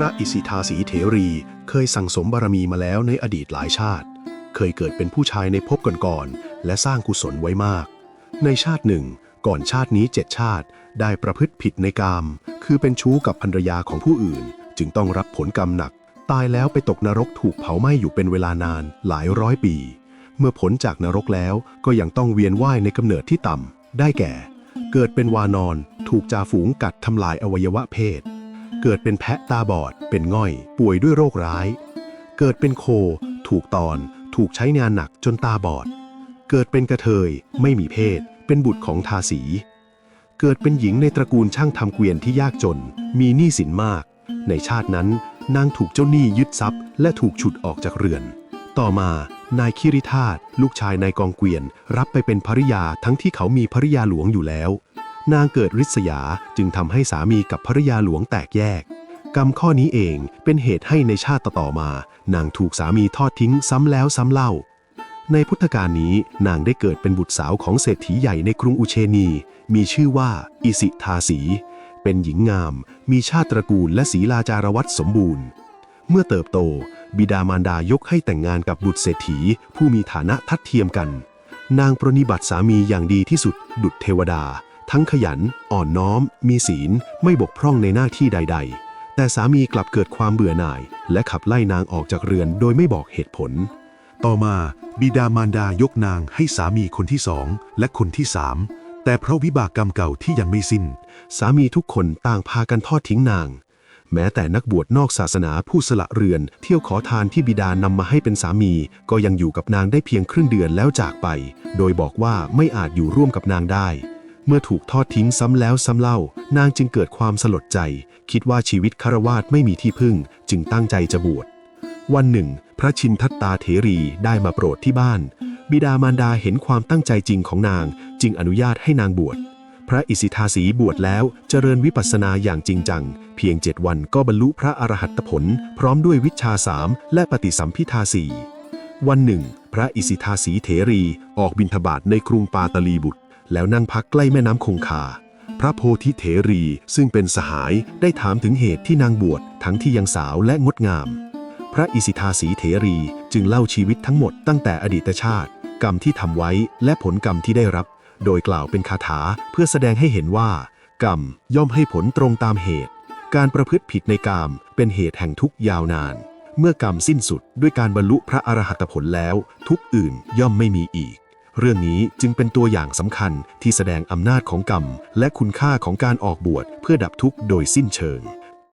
พระอิสิทาสีเถรี เคยสั่งสมบารมีมาแล้วในอดีตหลายชาติ เคยเกิดเป็นผู้ชายในภพก่อนๆและสร้างกุศลไว้มาก ในชาติหนึ่ง ก่อนชาตินี้เจ็ดชาติ ได้ประพฤติผิดในกาม คือเป็นชู้กับภรรยาของผู้อื่น จึงต้องรับผลกรรมหนัก ตายแล้วไปตกนรกถูกเผาไหม้อยู่เป็นเวลานานหลายร้อยปี เมื่อพ้นจากนรกแล้วก็ยังต้องเวียนว่ายในกำเนิดที่ต่ำได้แก่ เกิดเป็นวานอน ถูกจ่าฝูงกัดทำลายอวัยวะเพศ เกิดเป็นแพะตาบอด เป็นง่อย ป่วยด้วยโรคร้าย เกิดเป็นโค ถูกตอน ถูกใช้งานหนักจนตาบอด เกิดเป็นกระเทย ไม่มีเพศ เป็นบุตรของทาสี เกิดเป็นหญิงในตระกูลช่างทำเกวียนที่ยากจน มีหนี้สินมาก ในชาตินั้น นางถูกเจ้าหนี้ยึดทรัพย์ และถูกฉุดออกจากเรือน ต่อมานายคิริธาตลูกชายนายกองเกวียน รับไปเป็นภริยาทั้งที่เขามีภริยาหลวงอยู่แล้ว นางเกิดริษยาจึงทำให้สามีกับภริยาหลวงแตกแยก กรรมข้อนี้เองเป็นเหตุให้ในชาติต่อมา นางถูกสามีทอดทิ้งซ้ำแล้วซ้ำเล่า ในพุทธกาลนี้นางได้เกิดเป็นบุตรสาวของเศรษฐีใหญ่ในกรุงอุเชนี มีชื่อว่า อิสิทาสี เป็นหญิงงาม มีชาติตระกูลและศีลาจารวัตสมบูรณ์ เมื่อเติบโต บิดามารดายกให้แต่งงานกับบุตรเศรษฐี ผู้มีฐานะทัดเทียมกัน นางปรนนิบัติสามีอย่างดีที่สุด ดุจเทวดา ทั้งขยัน อ่อนน้อม มีศีล ไม่บกพร่องในหน้าที่ใด ๆ แต่สามีกลับเกิดความเบื่อหน่าย และขับไล่นางออกจากเรือนโดยไม่บอกเหตุผล ต่อมาบิดามารดายกนางให้สามีคนที่สองและคนที่สามแต่เพราะวิบากกรรมเก่าที่ยังไม่สิ้น สามีทุกคนต่างพากันทอดทิ้งนาง แม้แต่นักบวชนอกศาสนาผู้สละเรือน เที่ยวขอทานที่บิดานำมาให้เป็นสามี ก็ยังอยู่กับนางได้เพียงครึ่งเดือนแล้วจากไป โดยบอกว่าไม่อาจอยู่ร่วมกับนางได้ เมื่อถูกทอดทิ้งซ้ำแล้วซ้ำเล่า นางจึงเกิดความสลดใจ คิดว่าชีวิตคารวาสไม่มีที่พึ่ง จึงตั้งใจจะบวช วันหนึ่ง พระชินทัตตาเถรีได้มาโปรดที่บ้าน บิดามารดาเห็นความตั้งใจจริงของนาง จึงอนุญาตให้นางบวช พระอิสิทาสีบวชแล้วเจริญวิปัสสนาอย่างจริงจัง เพียงเจ็ดวันก็บรรลุพระอรหัตผล พร้อมด้วยวิชาสามและปฏิสัมพิทาสี่วันหนึ่ง พระอิสิทาสีเถรีออกบิณฑบาตในกรุงปาตลีบุตร แล้วนั่งพักใกล้แม่น้ำคงคา พระโพธิเถรีซึ่งเป็นสหายได้ถามถึงเหตุที่นางบวชทั้งที่ยังสาวและงดงาม พระอิสิทาสีเถรีจึงเล่าชีวิตทั้งหมดตั้งแต่อดีตชาติ กรรมที่ทำไว้และผลกรรมที่ได้รับ โดยกล่าวเป็นคาถาเพื่อแสดงให้เห็นว่า กรรมย่อมให้ผลตรงตามเหตุ การประพฤติผิดในกามเป็นเหตุแห่งทุกยาวนาน เมื่อกรรมสิ้นสุดด้วยการบรรลุพระอรหัตผลแล้ว ทุกอื่นย่อมไม่มีอีก เรื่องนี้จึงเป็นตัวอย่างสำคัญที่แสดงอำนาจของกรรม และคุณค่าของการออกบวชเพื่อดับทุกข์โดยสิ้นเชิง